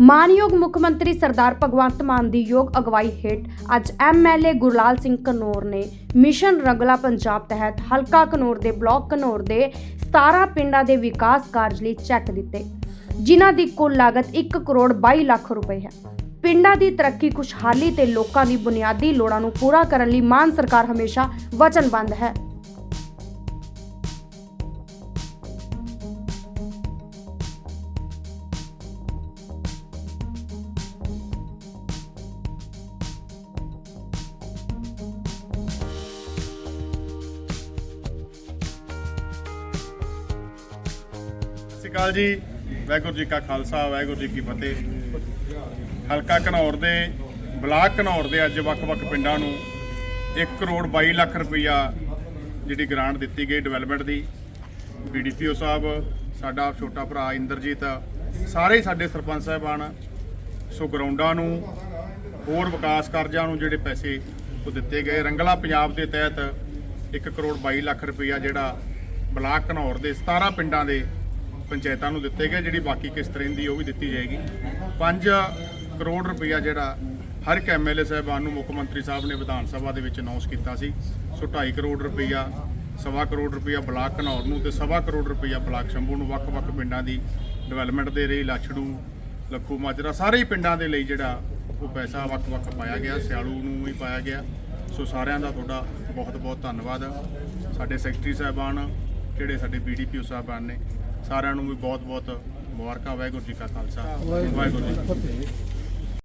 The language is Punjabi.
ਮਾਨਯੋਗ ਮੁੱਖ ਮੰਤਰੀ ਸਰਦਾਰ ਭਗਵੰਤ ਮਾਨ ਦੀ ਯੋਗ ਅਗਵਾਈ ਹੇਠ ਅੱਜ ਐਮਐਲਏ ਗੁਰਲਾਲ ਸਿੰਘ ਘਨੌਰ ਨੇ ਮਿਸ਼ਨ ਰੰਗਲਾ ਪੰਜਾਬ ਤਹਿਤ ਹਲਕਾ ਕਨੌਰ ਦੇ ਬਲਾਕ ਘਨੌਰ ਦੇ 17 ਪਿੰਡਾਂ ਦੇ ਵਿਕਾਸ ਕਾਰਜ ਲਈ ਚੈੱਕ ਦਿੱਤੇ। ਜਿਨ੍ਹਾਂ ਦੀ ਕੁੱਲ ਲਾਗਤ 1 ਕਰੋੜ 22 ਲੱਖ ਰੁਪਏ ਹੈ। ਪਿੰਡਾਂ ਦੀ ਤਰੱਕੀ ਖੁਸ਼ਹਾਲੀ ਤੇ ਲੋਕਾਂ ਦੀ ਬੁਨਿਆਦੀ ਲੋੜਾਂ ਨੂੰ ਪੂਰਾ ਕਰਨ ਲਈ ਮਾਨ ਸਰਕਾਰ ਹਮੇਸ਼ਾ ਵਚਨਬੱਧ ਹੈ। ਸ਼੍ਰੀ ਅਕਾਲ ਜੀ। ਵਾਹਿਗੁਰੂ ਜੀ ਕਾ ਖਾਲਸਾ, ਵਾਹਿਗੁਰੂ ਜੀ ਕੀ ਫਤਿਹ। ਹਲਕਾ ਘਨੌਰ ਦੇ, ਬਲਾਕ ਘਨੌਰ ਦੇ ਅੱਜ ਵੱਖ-ਵੱਖ ਪਿੰਡਾਂ ਨੂੰ 1 ਕਰੋੜ 22 ਲੱਖ ਰੁਪਈਆ ਜਿਹੜੀ ਗ੍ਰਾਂਟ ਦਿੱਤੀ ਗਈ ਡਿਵੈਲਪਮੈਂਟ ਦੀ। ਬੀਡੀਪੀਓ ਸਾਹਿਬ, ਸਾਡਾ ਛੋਟਾ ਭਰਾ ਇੰਦਰਜੀਤ, ਸਾਰੇ ਸਾਡੇ ਸਰਪੰਚ ਸਾਹਿਬਾਨ, ਸੋ ਗਰਾਊਂਡਾਂ ਨੂੰ, ਹੋਰ ਵਿਕਾਸ ਕਾਰਜਾਂ ਨੂੰ ਜਿਹੜੇ ਪੈਸੇ ਉਹ ਦਿੱਤੇ ਗਏ। ਰੰਗਲਾ ਪੰਜਾਬ ਦੇ ਤਹਿਤ 1 ਕਰੋੜ 22 ਲੱਖ ਰੁਪਈਆ ਜਿਹੜਾ ਬਲਾਕ ਘਨੌਰ ਦੇ 17 ਪਿੰਡਾਂ ਦੇ ਪੰਚਾਇਤਾਂ ਨੂੰ ਦਿੱਤੇ ਗਏ, ਜਿਹੜੀ ਬਾਕੀ ਕਿਸ ਤਰ੍ਹਾਂ ਦੀ ਉਹ ਵੀ ਦਿੱਤੀ ਜਾਏਗੀ। 5 ਕਰੋੜ ਰੁਪਈਆ ਜਿਹੜਾ ਹਰ ਇੱਕ ਐਮਐਲਏ ਸਾਹਿਬਾਨ ਨੂੰ ਮੁੱਖ ਮੰਤਰੀ ਸਾਹਿਬ ਨੇ ਵਿਧਾਨ ਸਭਾ ਦੇ ਵਿੱਚ ਅਨਾਉਂਸ ਕੀਤਾ ਸੀ। ਸੋ 2.5 ਕਰੋੜ ਰੁਪਈਆ ਸਵਾ ਕਰੋੜ ਰੁਪਈਆ ਬਲਾਕ ਘਨੌਰ ਨੂੰ ਤੇ ਸਵਾ ਕਰੋੜ ਰੁਪਈਆ ਬਲਾਕ ਸ਼ੰਭੂ ਨੂੰ ਵੱਖ-ਵੱਖ ਪਿੰਡਾਂ ਦੀ ਡਿਵੈਲਪਮੈਂਟ ਦੇ ਲਈ ਲਾਛੜੂ, ਲੱਖੂ ਮਾਜਰਾ, ਸਾਰੇ ਹੀ ਪਿੰਡਾਂ ਦੇ ਲਈ ਜਿਹੜਾ ਉਹ ਪੈਸਾ ਵੱਖ-ਵੱਖ ਪਾਇਆ ਗਿਆ, ਸਿਆਲੂ ਨੂੰ ਵੀ ਪਾਇਆ ਗਿਆ। ਸੋ ਸਾਰਿਆਂ ਦਾ ਤੁਹਾਡਾ ਬਹੁਤ-ਬਹੁਤ ਧੰਨਵਾਦ। ਸਾਡੇ ਸੈਕਟਰੀ ਸਾਹਿਬਾਨ, ਜਿਹੜੇ ਸਾਡੇ ਬੀਡੀਪੀਓ ਸਾਹਿਬਾਨ ਨੇ ਸਾਰਿਆਂ ਨੂੰ ਵੀ ਬਹੁਤ-ਬਹੁਤ ਮੁਬਾਰਕਾਂ ਵਾਹਿਗੁਰੂ ਜੀ ਕਾ ਖਾਲਸਾ ਵਾਹਿਗੁਰੂ ਜੀ ਕੀ ਫਤਿਹ।